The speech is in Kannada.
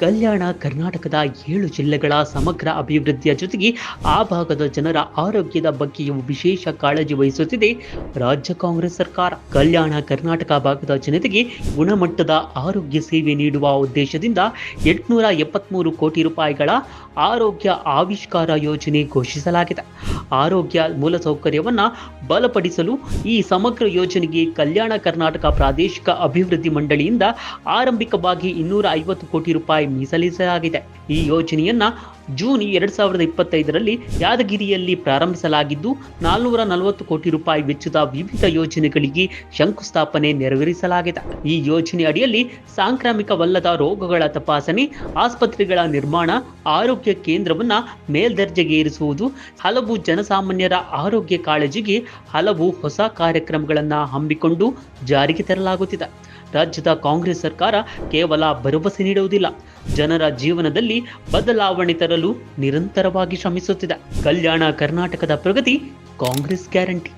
ಕಲ್ಯಾಣ ಕರ್ನಾಟಕದ ಏಳು ಜಿಲ್ಲೆಗಳ ಸಮಗ್ರ ಅಭಿವೃದ್ಧಿಯ ಜೊತೆಗೆ ಆ ಭಾಗದ ಜನರ ಆರೋಗ್ಯದ ಬಗ್ಗೆಯೂ ವಿಶೇಷ ಕಾಳಜಿ ವಹಿಸುತ್ತಿದೆ. ರಾಜ್ಯ ಕಾಂಗ್ರೆಸ್ ಸರ್ಕಾರ ಕಲ್ಯಾಣ ಕರ್ನಾಟಕ ಭಾಗದ ಜನತೆಗೆ ಗುಣಮಟ್ಟದ ಆರೋಗ್ಯ ಸೇವೆ ನೀಡುವ ಉದ್ದೇಶದಿಂದ ಎಂಟುನೂರ ಎಪ್ಪತ್ಮೂರು ಕೋಟಿ ರೂಪಾಯಿಗಳ ಆರೋಗ್ಯ ಆವಿಷ್ಕಾರ ಯೋಜನೆ ಘೋಷಿಸಲಾಗಿದೆ. ಆರೋಗ್ಯ ಮೂಲಸೌಕರ್ಯವನ್ನು ಬಲಪಡಿಸಲು ಈ ಸಮಗ್ರ ಯೋಜನೆಗೆ ಕಲ್ಯಾಣ ಕರ್ನಾಟಕ ಪ್ರಾದೇಶಿಕ ಅಭಿವೃದ್ಧಿ ಮಂಡಳಿಯಿಂದ ಆರಂಭಿಕವಾಗಿ ಇನ್ನೂರ ಐವತ್ತು ಕೋಟಿ ರೂಪಾಯಿ ಮೀಸಲಿಸಲಾಗಿದೆ. ಈ ಯೋಜನೆಯನ್ನ ಜೂನ್ ಎರಡು ಸಾವಿರದ ಇಪ್ಪತ್ತೈದರಲ್ಲಿ ಯಾದಗಿರಿಯಲ್ಲಿ ಪ್ರಾರಂಭಿಸಲಾಗಿದ್ದು, ನಾಲ್ನೂರ ನಲವತ್ತು ಕೋಟಿ ರೂಪಾಯಿ ವೆಚ್ಚದ ವಿವಿಧ ಯೋಜನೆಗಳಿಗೆ ಶಂಕುಸ್ಥಾಪನೆ ನೆರವೇರಿಸಲಾಗಿದೆ. ಈ ಯೋಜನೆ ಅಡಿಯಲ್ಲಿ ಸಾಂಕ್ರಾಮಿಕವಲ್ಲದ ರೋಗಗಳ ತಪಾಸಣೆ, ಆಸ್ಪತ್ರೆಗಳ ನಿರ್ಮಾಣ, ಆರೋಗ್ಯ ಕೇಂದ್ರವನ್ನ ಮೇಲ್ದರ್ಜೆಗೇರಿಸುವುದು ಹಲವು ಜನಸಾಮಾನ್ಯರ ಆರೋಗ್ಯ ಕಾಳಜಿಗೆ ಹಲವು ಹೊಸ ಕಾರ್ಯಕ್ರಮಗಳನ್ನು ಹಮ್ಮಿಕೊಂಡು ಜಾರಿಗೆ ತರಲಾಗುತ್ತಿದೆ. ರಾಜ್ಯದ ಕಾಂಗ್ರೆಸ್ ಸರ್ಕಾರ ಕೇವಲ ಭರವಸೆ ನೀಡುವುದಿಲ್ಲ. ಜನರ ಜೀವನದಲ್ಲಿ ಬದಲಾವಣೆ ತರಲು ನಿರಂತರವಾಗಿ ಶ್ರಮಿಸುತ್ತಿದೆ. ಕಲ್ಯಾಣ ಕರ್ನಾಟಕದ ಪ್ರಗತಿ ಕಾಂಗ್ರೆಸ್ ಗ್ಯಾರಂಟಿ.